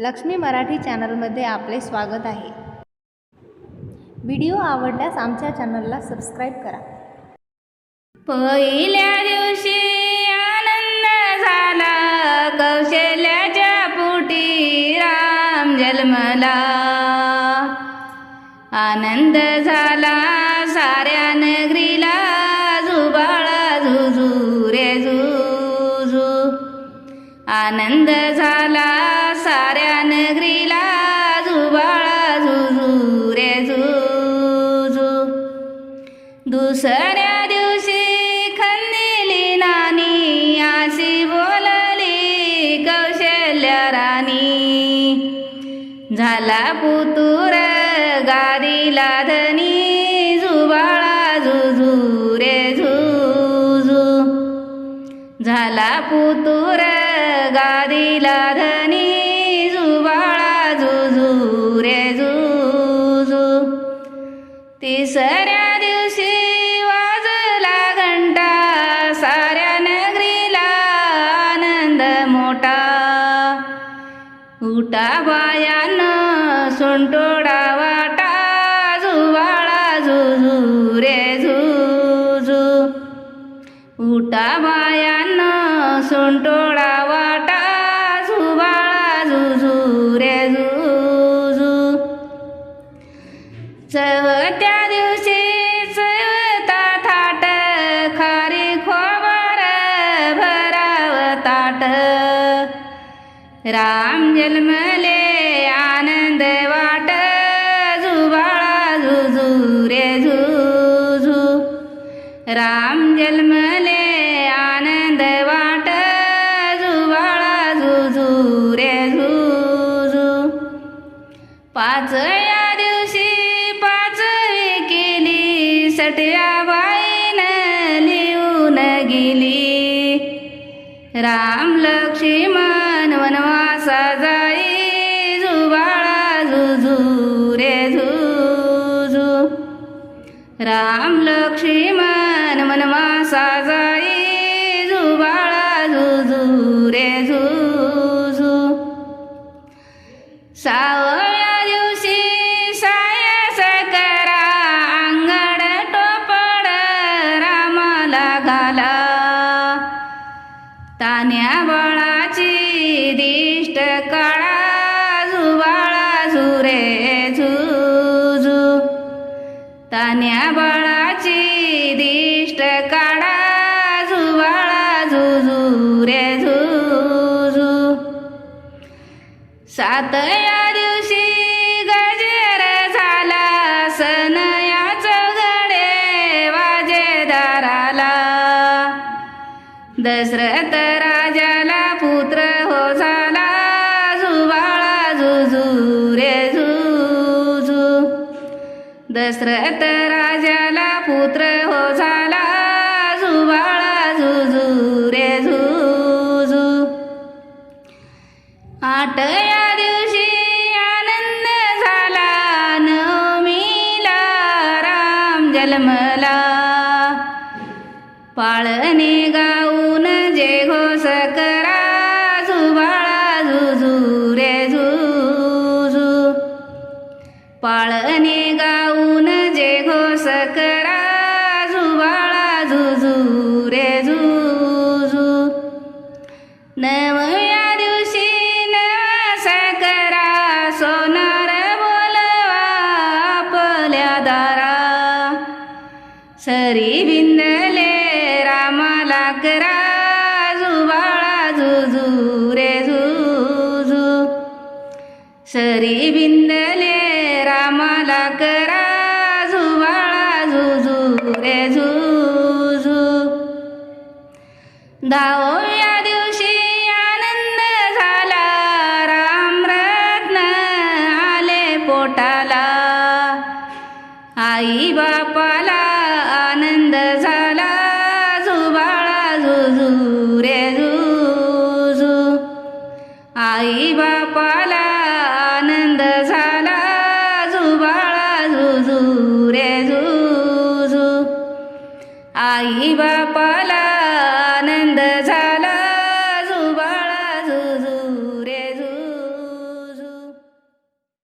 लक्ष्मी मराठी चॅनलमध्ये आपले स्वागत आहे. व्हिडिओ आवडल्यास आमच्या चॅनलला सबस्क्राईब करा. पहिल्या दिवशी आनंद झाला. कौशल्याच्या पोटी राम जन्मला. आनंद झाला. साऱ्या नगरीला आनंद झाला साऱ्या नगरीला जुबाळा झुझू रे झुझू दुसऱ्या दिवशी खंदिली नानी अशी बोलली कौशल्या राणी. झाला पुतूर गादीला धनी जुबाळा झुझू पुतुर गादीला धनी जुबाळा जुजू रे जुजू. तिसऱ्या दिवशी वाजला घंटा साऱ्या नगरीला आनंद मोठा. उठा बायानं सुंटोडा वाटा जुवाळा जुजू रे झू उठा बायानं सोंटोळा वाटा जुवाळा झुझू रे झुझू चवत्या दिवशी चवता थाट खारी खोबर भराव ताट. राम जन्मले राम जन्मले आनंद वाट जुबाळा झुझू रे झुझू पाचव्या दिवशी पाच केली सटव्या बाईन लिहून गेली. राम लक्ष्मण वनवासा जाई जुबाळा झुझू रे झू राम लक्ष्मण वनवासा जाई जुबाळा झुझू रे झुझू सावळ्या दिवशी साया सकरा अंगड टोपड रामाला घाला. तान्या बाळाची दिष्ट काळा जुबाळा झुरे तान्या बाळाची दिष्ट काढा जुबाळा झुझू रे झुझू सातया दिवशी गजेर झाला सनया चौघडे वाजेदाराला दशरथ राजाला पुत्र हो झाला दशरथ राजाला पुत्र हो झाला. जुबाळा झुझू रे झुझू आठया दिवशी आनंद झाला. नवमीला राम जन्मला. पाळणे गाऊन जे घोष करा. जुबाळा झुझू रे झुझू पाळ नवव्या दिवशी नवस साकरा सोनार बोलवा आपल्या दारा. सरी बिंदले रामाला करा जुबाळा जुजू रे जुजू. सरी बिंदले रामाला करा जुबाळा जुजू रे जुजू. दहाव्या आई बापाला आनंद झाला. जुबाळा जुजू रे जुजू आई बापाला आनंद झाला. जुबाळा जुजू रे जुजू आई बापाला